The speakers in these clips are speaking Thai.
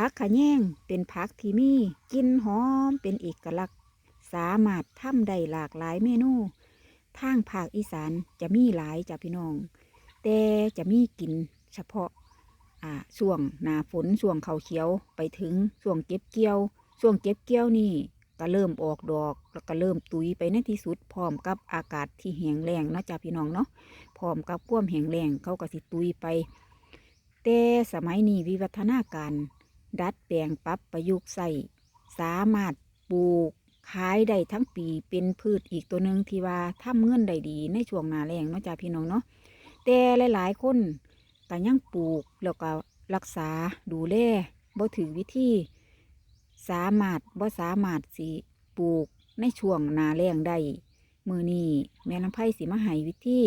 ผักขะแยงเป็นผักที่มีกลิ่นหอมเป็นเอกลักษณ์ สามารถทำได้หลากหลายเมนูทางภาคอีสานจะมีหลายจ้ะพี่น้อง แต่จะมีกินเฉพาะอ่าช่วงหนาฝนช่วงเขาเขียวไปถึงช่วงเก็บเกี่ยวช่วงเก็บเกี่ยวนี่ก็เริ่มออกดอกแล้วก็เริ่มตุยไปในที่สุดพร้อมกับอากาศที่แห้งแล้งเนาะจ้ะพี่น้องเนาะพร้อมกับควมแห้งแล้งเขาก็สิตุยไป แต่สมัยนี้วิวัฒนาการ ดัดแปลงปรับประยุกต์ใส่สามารถปลูกขายได้ทั้งปีเป็นพืชอีกตัวหนึ่งที่ว่าทำเงินได้ดีในช่วงหนาแรงเนาะจ้าพี่น้องเนาะแต่หลายๆคนก็ยังปลูกแล้วก็รักษาดูแลบ่ถือวิธีสามารถบ่สามารถสิปลูกในช่วงนาแรงได้มือนี้แม่น้ำไผ่สิมาให้วิธี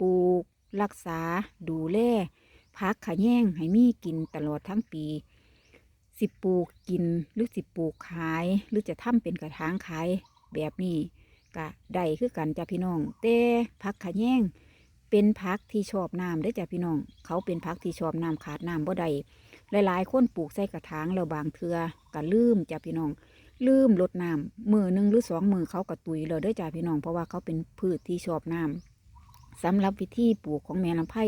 ปลูก รักษา ดูแลพักขะแยงให้มีกินตลอดทั้งปี สิปลูกกินหรือสิปลูกขาย หรือจะทำเป็นกระถางขายแบบนี้ก็ได้คือกันจ้ะพี่น้อง แต่พักขะแยงเป็นพักที่ชอบน้ำได้จ้ะพี่น้อง เขาเป็นพักที่ชอบน้ำขาดน้ำบ่ได้หลายๆ คนปลูกใส่กระถางแล้วบางเทือก็ลืมจ้ะพี่น้อง ลืมลดน้ำมือหนึ่งหรือสองมือเขาก็ตุยเลยเด้จ้ะพี่น้อง เพราะว่าเขาเป็นพืชที่ชอบน้ำสำหรับวิธีปลูกของแม่ลำไผ่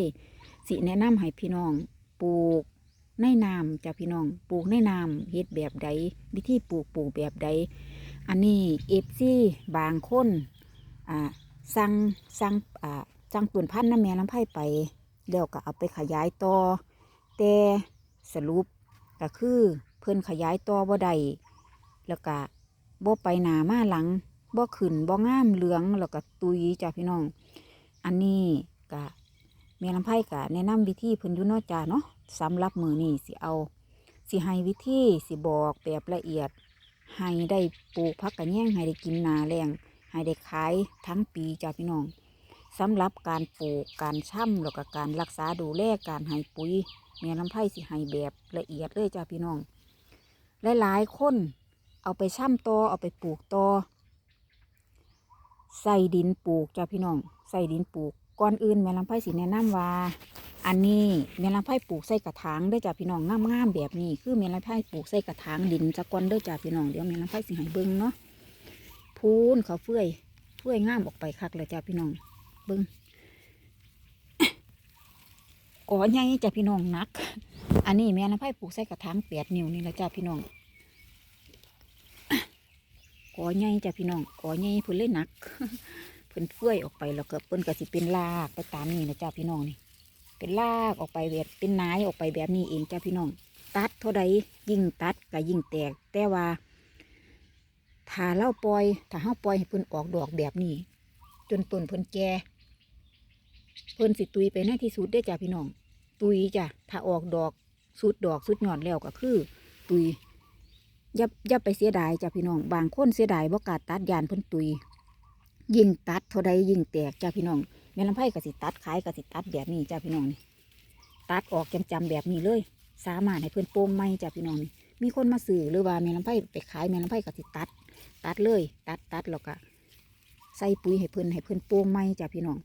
สิแนะนำให้พี่น้อง ปลูก ในน้ำจ้ะพี่น้องปลูกในน้ำเฮ็ดแบบใดวิธีปลูกปลูกแบบใดอันนี้เอฟซีบางคนอ่าสั่งสั่งอ่าสั่งต้นพันธุ์น้ำแม่ลำไผ่ไปแล้วก็เอาไปขยายต่อ แต่สรุปก็คือเพิ่นขยายต่อบ่ได้แล้วก็บ่ไปหนามาหลังบ่ขึ้นบ่งามเหลืองแล้วก็ตุยจ้ะพี่น้อง อันนี้ก็แม่ลำไผ่ก็แนะนำวิธีเพิ่นอยู่เนาะจ้าเนาะ สำหรับมือนี่สิเอา สิให้วิธีสิบอกแบบละเอียด ให้ได้ปลูกพักกระแยงให้ได้กินนาแรงให้ได้ขายทั้งปีจ้าพี่น้องสำหรับการปลูกการช่ำแล้วก็การรักษาดูแลการให้ปุ๋ยแม่ลำไผ่สิให้แบบละเอียดเลยจ้าพี่น้องหลายๆคนเอาไปช่ำตอเอาไปปลูกตอใส่ดินปลูกจ้าพี่น้องใส่ดินปลูกก่อนอื่นแม่ลำไผ่สิแนะนำว่า อันนี้เมลังไผ่ปลูกใส่กระถางเด้จ้าพี่น้องงามๆแบบนี้ คือเมลังไผ่ปลูกใส่กระถางดินจะก้อนเด้จ้าพี่น้องเดี๋ยวเมลังไผ่สิให้เบิ้งเนาะพูนเขาเฟื่อยเฟื่อยงามออกไปคักเลยจ้าพี่น้องเบิ้งก่อใหญ่จ้าพี่น้องนัก อันนี้แม่ลังไผ่ปลูกใส่กระถางแปดนิ้วนี่แหละจ้าพี่น้องก่อใหญ่จ้าพี่น้องก่อใหญ่เพิ่นเลยหนักเพิ่นเฟื่อยออกไปแล้วก็เพิ่นก็สิเป็นรากไปตามนี่นะจ้าพี่น้องนี่ เป็นลากออกไปแบบเป็นนายออกไปแบบนี้เองจ้าพี่น้อง ตัดเท่าใดยิ่งตัดก็ยิ่งแตก แต่ว่าถ้าเราปล่อยถ้าเฮาปล่อยให้เพิ่นออกดอกแบบนี้ จนต้นเพิ่นแก่เพิ่นสิตุยไปในที่สุดได้จ้าพี่น้อง ตุยจ้ะถ้าออกดอกสุดดอกสุดหยอดแล้วก็คือ ตุยอย่าอย่าไปเสียดายจ้าพี่น้อง บางคนเสียดายบ่กล้าตัดยานเพิ่นตุย ยิ่งตัดเท่าใดยิ่งแตกจ้าพี่น้อง แม่ลำไผ่กสิตัดขายกสิตัดแบบนี้จ้าพี่น้องนี่ตัดออกจำๆแบบนี้เลย สามารถให้เพื่อนโป้งไหมจ้าพี่น้องนี่มีคนมาซื้อหรือว่าแม่ลำไผ่ไปขายแม่ลำไผ่กสิตัด ตัดเลย ตัดตัดแล้วก็ใส่ปุ๋ยให้เพื่อนให้เพื่อนโป้งไหมจ้าพี่น้อง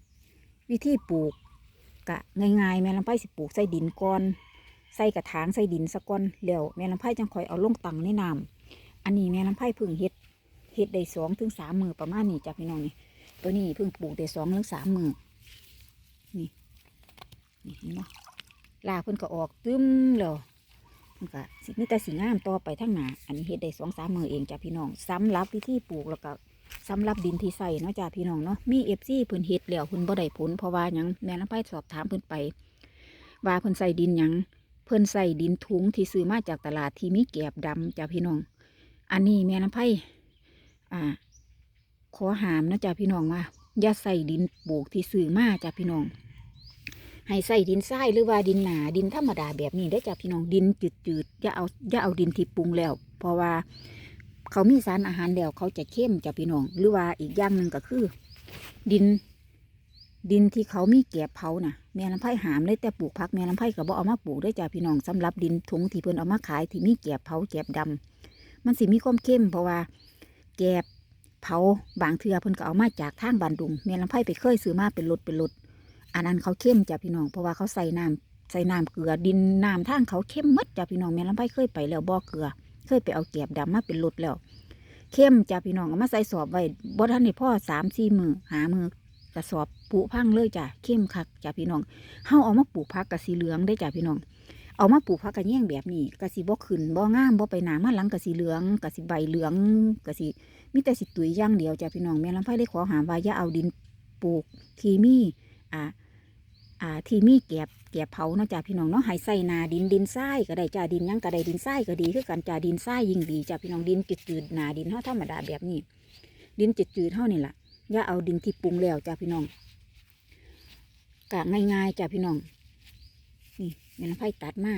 วิธีปลูกกะง่ายๆแม่ลำไผ่สิปลูกใส่ดินก่อนใส่กระถางใส่ดินสะก้อนแล้วแม่ลำไผ่จังคอยเอาลงตังในน้ำอันนี้แม่ลำไผ่พิ่งเฮ็ดเฮ็ดได้สองถึงสามมือประมาณนี้จ้าพี่น้องนี่ ตัวนี้เพิ่งปลูกได้สองหรือสามมือนี่นี่เห็นบ่ลากเพิ่นก็ออกตึมแล้วมันก็สิมีแต่สีงามต่อไปทั้งหนาอันนี้เฮ็ดได้สองสามมือเองจ้ะพี่น้องสำหรับวิธีปลูกแล้วก็สำหรับดินที่ใส่เนาะจ้ะพี่น้องเนาะมีเอฟซีเพิ่นเฮ็ดแล้วเพิ่นบ่ได้ผลเพราะว่าหยังแม่น้ำไผ่สอบถามเพิ่นไป ว่าเพิ่นใส่ดินหยังเพิ่นใส่ดินถุงที่ซื้อมาจากตลาดที่มีแกบดำจ้ะพี่น้อง อันนี้แม่น้ำไผ่อ่า ขอหามนะจ๊ะพี่น้องว่าอย่าใส่ดินปลูกที่ซื้อมาจ้ะพี่น้อง ให้ใส่ดินทรายหรือว่าดินหนาดินธรรมดาแบบนี้ได้จ้ะพี่น้องดินจืดๆอย่าเอาอย่าเอาดินที่ปรุงแล้ว เพราะว่าเขามีสารอาหารแล้วเขาจะเข้มจ้ะพี่น้อง หรือว่าอีกอย่างหนึ่งก็คือ ดิน ดินที่เขามีแกบเผาน่ะแม่ลำไผ่หามเลยแต่ปลูกพักแม่ลำไผ่ก็บ่เอามาปลูกได้จ้ะพี่น้องสำหรับดินถุงที่เพิ่นเอามาขายที่มีแกบเผาแกบดำมันสิมีความเข้มเพราะว่าแกบ เผาบางเทือเพิ่นก็เอามาจากทางบันดุงเมียลำไผ่ไปเคยซื้อมาเป็นรถเป็นรถอันนั้นเขาเข้มจ้ะพี่น้องเพราะว่าเขาใส่น้ำใส่น้ำเกลือดินน้ำทางเขาเข้มมัดจ้ะพี่น้องแม่ลำไผ่เคยไปแล้วบ่อเกลือ เคยไปเอาเกียบดำมาเป็นรถแล้ว เข้มจ้ะพี่น้องเอามาใส่สอบไว้บ่ทันได้พ่อสามสี่มือหามือกระสอบปุพังเลยจ้ะเข้มคักจ้ะพี่น้องเฮาเอามาปลูกพักกะสีเหลืองได้จ้ะพี่น้อง เอามาปลูกพักกะแย่งแบบนี้กะสิบ่ขึ้นบ่งามบ่ไปหนามาหลังกะสีเหลืองกะสิใบเหลืองกะสิมีแต่สิตุยย่างเดียวจ้ะพี่น้องแม่ลำไผ่ได้ขอหามว่าอย่าเอาดินปลูกทีมีอ่าอ่าที่มีแกบแกบเผาเนาะจ้าพี่น้องเนาะให้ใส่นาดินดินทรายก็ได้จ้าดินยังก็ได้ดินทรายก็ดีคือกันจ้าดินทรายยิ่งดีจ้าพี่น้องดินจืดๆหนาดินเฮาธรรมดาแบบนี้ ดินจืดๆเฮานี่แหละอย่าเอาดินที่ปรุงแล้วจ้าพี่น้องกะง่ายๆจ้าพี่น้อง นี่แม่ลำไผ่ตัดมา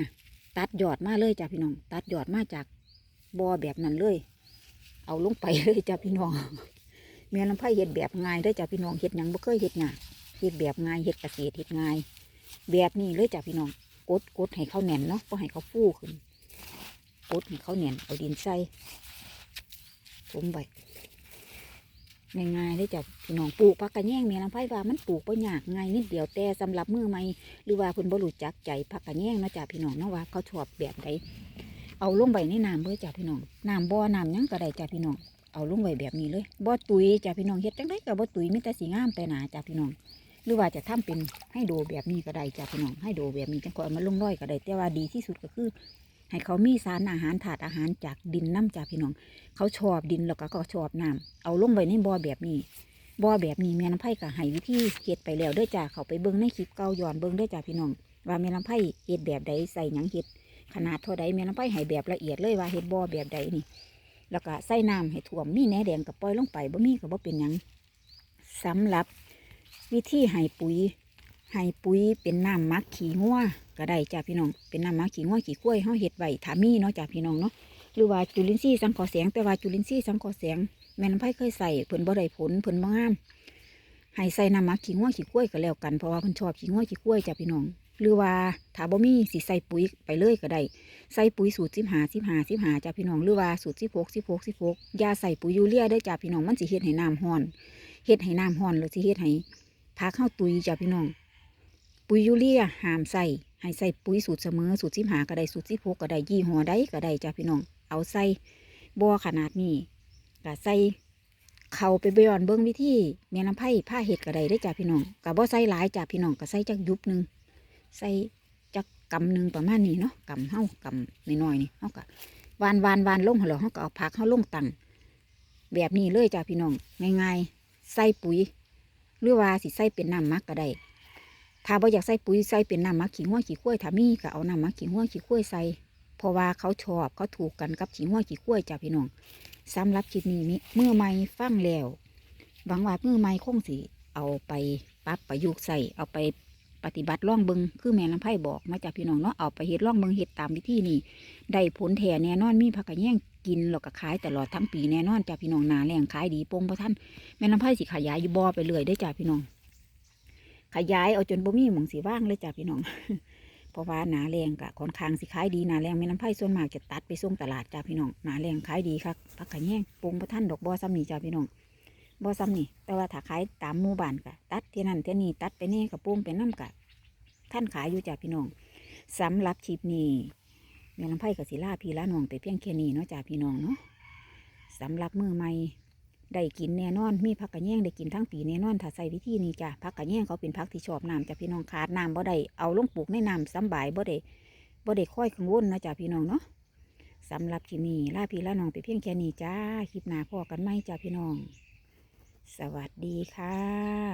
ตัดยอดมาเลยจ้าพี่น้อง ตัดยอดมาจากบ่อแบบนั้นเลย เอาลงไปเลยจ้าพี่น้องแม่ลำไผ่เฮ็ดแบบง่ายเด้จ้าพี่น้องเฮ็ดหยังบ่เคยเฮ็ดยาเฮ็ดแบบง่ายเฮ็ดเกษตรเฮ็ดง่าย แบบนี้เลยจ้ะพี่น้องกดกดให้เขาแน่นเนาะก็ให้เขาฟูขึ้นกดให้เขาแน่นเอาดินใส่ผมไป ง่ายๆเลยจ้ะพี่น้องปลูกผักกระแยงแม่ลำไผ่ว่ามันปลูกบ่ยากง่ายนิดเดียวแต่สำหรับมือใหม่หรือว่าเพิ่นบ่รู้จักใจผักกระแยงเนาะจ้ะพี่น้องเนาะว่าเขาชอบแบบใดเอาลงไปในน้ำเลยจ้ะพี่น้องน้ำบ่อน้ำยังก็ได้จ้ะพี่น้องเอาลงไว้แบบนี้เลยบ่ตุยจ้ะพี่น้องเฮ็ดจังไดก็บ่ตุยมีแต่สีงามแต่หนาจ้ะพี่น้อง หรือว่าจะทำเป็นให้โดแบบนี้ก็ได้จ้ะพี่น้องให้โดแบบนี้จังก่อนมาลงร้อยก็ได้แต่ว่าดีที่สุดก็คือ ให้เขามีสารอาหารถาดอาหารจากดินน้ำจ้ะพี่น้อง เขาชอบดินแล้วก็ก็ชอบน้ำเอาลงไว้ในบ่อแบบนี้บ่อแบบนี้แม่น้ำไผ่ก็ให้วิธีเฮ็ดไปแล้วเด้อจ้ะเขาไปเบิ่งในคลิปเก่าย้อนเบิ่งเด้อจ้ะพี่น้อง ว่าแม่น้ำไผ่เฮ็ดแบบใดใส่หยังเฮ็ดขนาดเท่าใดแม่น้ำไผ่ให้แบบละเอียดเลยว่าเฮ็ดบ่อแบบใดนี่ แล้วก็ใส่น้ำให้ท่วมมีแหนแดงกับปล่อยลงไปบ่มีก็บ่เป็นหยังสำหรับวิธีให้ปุ๋ย ให้ปุ๋ยเป็นน้ำมักขี้งัวก็ได้จ้าพี่น้อง เป็นน้ำมักขี้งัวขี้กล้วยเฮาเฮ็ดไว้ถามีเนาะจ้าพี่น้องเนาะหรือว่าจุลินทรีย์สังเคราะห์แสงแต่ว่าจุลินทรีย์สังเคราะห์แสงแม่นำไผเคยใส่เพิ่นบ่ได้ผลเพิ่นบ่งามให้ใส่น้ำมักขี้งัวขี้กล้วยก็แล้วกันเพราะว่าเพิ่นชอบขี้งัวขี้กล้วยจ้าพี่น้อง หรือว่าถ้าบ่มีสิใส่ปุ๋ยไปเลยก็ได้ใส่ปุ๋ยสูตร15 15 15จ้าพี่น้องหรือว่าสูตร16 16 16อย่าใส่ปุ๋ยยูเรียได้จ้าพี่น้องมันสิเฮ็ดให้น้ำร้อนเฮ็ดให้น้ำร้อนแล้วสิเฮ็ดให้พักเข้าตุยจ้ะพี่น้อง ปุ๋ยยูเรียห้ามใส่ให้ใส่ปุ๋ยสูตรเสมอสูตรสิบหาก็ได้สูตรสิบหกก็ได้ยี่ห้อใดก็ได้จ้ะพี่น้อง เอาใส่บ่อขนาดนี้ก็ใส่เขาไปเบยอนเบิ้งวิธีแม่น้ำไผ่ผ้าเห็ดก็ได้ได้จ้ะพี่น้องก็บ่ใส่หลายจ้ะพี่น้องก็ใส่จักยุบหนึ่งใส่จักกำหนึ่งประมาณนี้เนาะกำเฮากำน้อยๆนี่เฮาก็วานวานวานลงหั่นเหรอเฮาก็เอาผักเฮาลงตังแบบนี้เลยจ้ะพี่น้องง่ายๆใส่ปุ๋ย หรือว่าสิใส่เป็นน้ำมักก็ได้ ถ้าบ่อยากใส่ปุ๋ยใส่เป็นน้ำมักขี้หัวขี้ข้วยถ้ามีก็เอาน้ำมักขี้หัวขี้ข้วยใส่เพราะว่าเขาชอบเขาถูกกันกับขี้หัวขี้ข้วยจ้ะพี่น้องสำหรับคลิปนี้มิเมื่อไม่ฟังแล้วหวังว่าเมื่อไม่คงสิเอาไปปรับประยุกต์ใส่เอาไปปฏิบัติล่องเบิงคือแม่ลำไผ่บอกมาจากพี่น้องเนาะเอาไปเฮ็ดล่องเบิงเฮ็ดตามวิธีนี้ได้ผลแท้แน่นอนมีผักกระแยงกินแล้วก็ขายตลอดทั้งปีแน่นอนจ้ะพี่น้องนาแรงขายดีโปงประท่านแม่น้ำไผ่สิขยายอยู่บ่อไปเลยได้จ้าพี่น้อง ขยายเอาจนบ่มีหมองสีว่างเลยจ้าพี่น้อง เพราะว่าหนาแรงกะค่อนข้างสิขายดีหนาแรงแม่น้ำไผ่ส่วนมากจะตัดไปส่งตลาดจ้าพี่น้องหนาแรงขายดีครับพักขะแยงปรุงประท่านดอกบ่อซ้ำนี่จ้าพี่น้องบ่อซ้ำนี่ แต่ว่าถ้าขายตามหมู่บ้านกะตัดเท่านั้นเท่านี้ตัดไปนี่กับปรุงเป็นน้ำกะท่านขายอยู่จ้าพี่น้องสำหรับคลิปนี้แม่น้ำไผ่กับศิลาพี่ละน้องไปเพียงแค่นี้เนาะจ้าพี่น้องเนาะสำหรับมือใหม่ ได้กินแน่นอน มีผักกระแยงได้กินทั้งปีแน่นอนถ้าใส่วิธีนี้จ้ะผักกระแยงเขาเป็นผักที่ชอบน้ำจ้ะพี่น้องขาดน้ำบ่ได้เอาลงปลูกในน้ำสำบายบ่ได้บ่ได้ค่อยกังวลนะจ้ะพี่น้องเนาะสำหรับคลิปนี้ลาพี่ลาน้องไปเพียงแค่นี้จ้าคลิปหน้าพอกันไหมจ้าพี่น้อง สวัสดีค่ะ